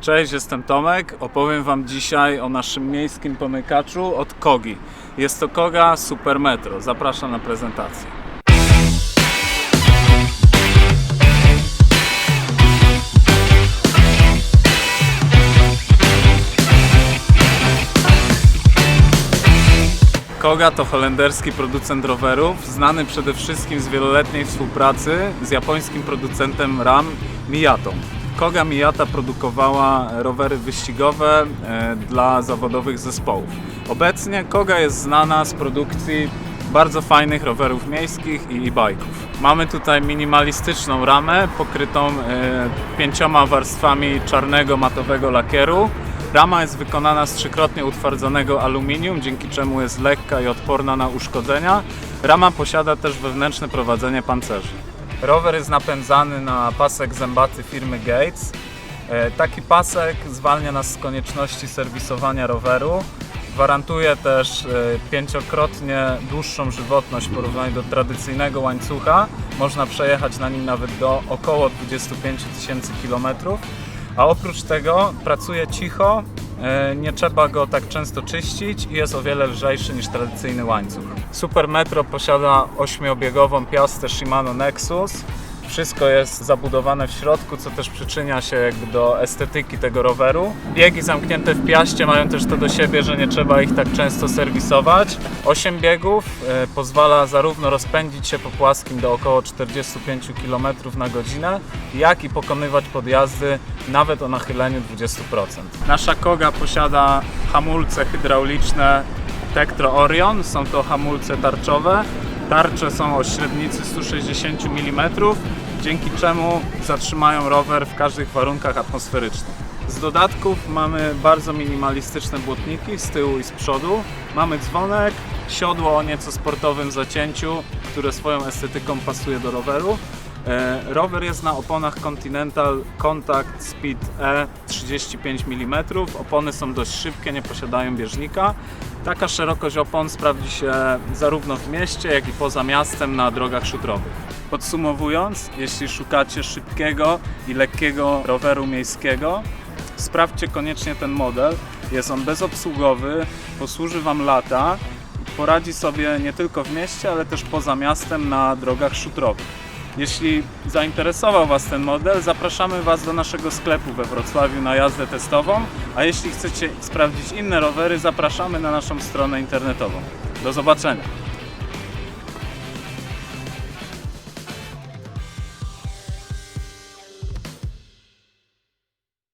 Cześć, jestem Tomek. Opowiem Wam dzisiaj o naszym miejskim pomykaczu od Kogi. Jest to Koga Super Metro. Zapraszam na prezentację. Koga to holenderski producent rowerów, znany przede wszystkim z wieloletniej współpracy z japońskim producentem RAM Miyatą. Koga Miyata produkowała rowery wyścigowe e, dla zawodowych zespołów. Obecnie Koga jest znana z produkcji bardzo fajnych rowerów miejskich i e-bike'ów. Mamy tutaj minimalistyczną ramę pokrytą e, pięcioma warstwami czarnego matowego lakieru. Rama jest wykonana z trzykrotnie utwardzonego aluminium, dzięki czemu jest lekka i odporna na uszkodzenia. Rama posiada też wewnętrzne prowadzenie pancerzy. Rower jest napędzany na pasek zębaty firmy Gates. E, Taki pasek zwalnia nas z konieczności serwisowania roweru. Gwarantuje też e, pięciokrotnie dłuższą żywotność w porównaniu do tradycyjnego łańcucha. Można przejechać na nim nawet do około 25 tysięcy kilometrów. A oprócz tego pracuje cicho, nie trzeba go tak często czyścić i jest o wiele lżejszy niż tradycyjny łańcuch. Super Metro posiada ośmiobiegową piastę Shimano Nexus. Wszystko jest zabudowane w środku, co też przyczynia się jakby do estetyki tego roweru. Biegi zamknięte w piaście mają też to do siebie, że nie trzeba ich tak często serwisować. 8 biegów e, pozwala zarówno rozpędzić się po płaskim do około 45 km na godzinę, jak i pokonywać podjazdy nawet o nachyleniu 20%. Nasza Koga posiada hamulce hydrauliczne Tektro Orion, są to hamulce tarczowe. Tarcze są o średnicy 160 mm, dzięki czemu zatrzymają rower w każdych warunkach atmosferycznych. Z dodatków mamy bardzo minimalistyczne błotniki z tyłu i z przodu. Mamy dzwonek, siodło o nieco sportowym zacięciu, które swoją estetyką pasuje do roweru. E, Rower jest na oponach Continental Contact Speed E 35 mm. Opony są dość szybkie, nie posiadają bieżnika. Taka szerokość opon sprawdzi się zarówno w mieście, jak i poza miastem na drogach szutrowych. Podsumowując, jeśli szukacie szybkiego i lekkiego roweru miejskiego, sprawdźcie koniecznie ten model. Jest on bezobsługowy, posłuży Wam lata i poradzi sobie nie tylko w mieście, ale też poza miastem na drogach szutrowych. Jeśli zainteresował Was ten model, zapraszamy Was do naszego sklepu we Wrocławiu na jazdę testową, a jeśli chcecie sprawdzić inne rowery, zapraszamy na naszą stronę internetową. Do zobaczenia!